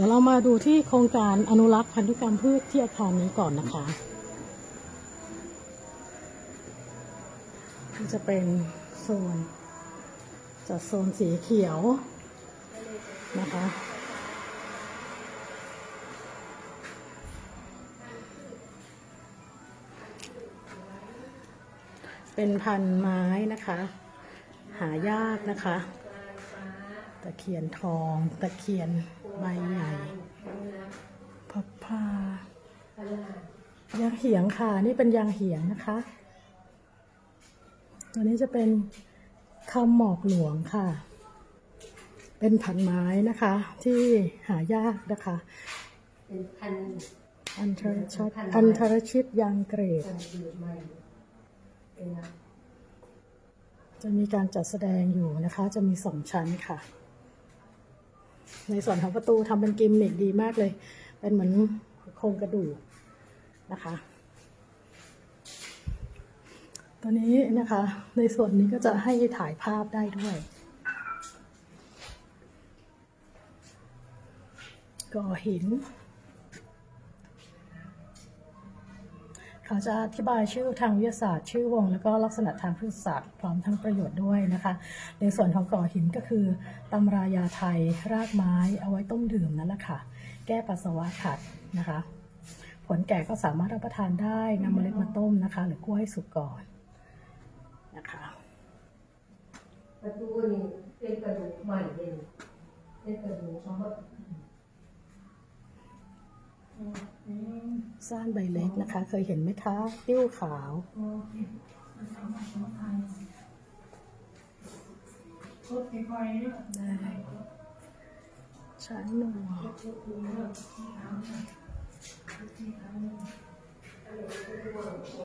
ดี๋ยวเรามาดูที่โครงการอนุรักษ์พันธุกรรมพืชที่อาคารนี้ก่อนนะคะจะเป็นโซนจัดโซนสีเขียวนะคะเป็นพันไม้นะคะ หายากนะคะะเคียนทอง ตะเคียนใบใหญ่พับพายางเหียงค่ะ นี่เป็นยางเหียงนะคะ ตัวนี้จะเป็นคำหมอกหลวงค่ะ เป็นพันไม้นะคะ ที่หายากนะคะเป็นพันอันทรชิตอันทรชิตยางเกรดจะมีการจัดแสดงอยู่นะคะ จะมีสองชั้นค่ะ ในส่วนของประตูทำเป็นกิมมิกดีมากเลย เป็นเหมือนโครงกระดูกนะคะ ตัวนี้นะคะ ในส่วนนี้ก็จะให้ถ่ายภาพได้ด้วย ก่อหิน เขาจะอธิบายชื่อทางวิทยาศาสตร์ ชื่อวง แล้วก็ลักษณะทางพฤกษศาสตร์พร้อมทั้งประโยชน์ด้วยนะคะ ในส่วนของก่อหินก็คือตำรายาไทย รากไม้ เอาไว้ต้มดื่มนั่นแหละค่ะ แก้ปัสสาวะขัดนะคะ ผลแก่ก็สามารถรับประทานได้นำเมล็ดมาต้มนะคะ หรือคั่วให้สุกก่อนนะคะประตูนี่เป็นกระดูกใหม่เลยเป็นกระดูกเขามาส ร้างใบเล็กนะคะ เคยเห็นไหมคะติ้วขาว ได้ช้างหนว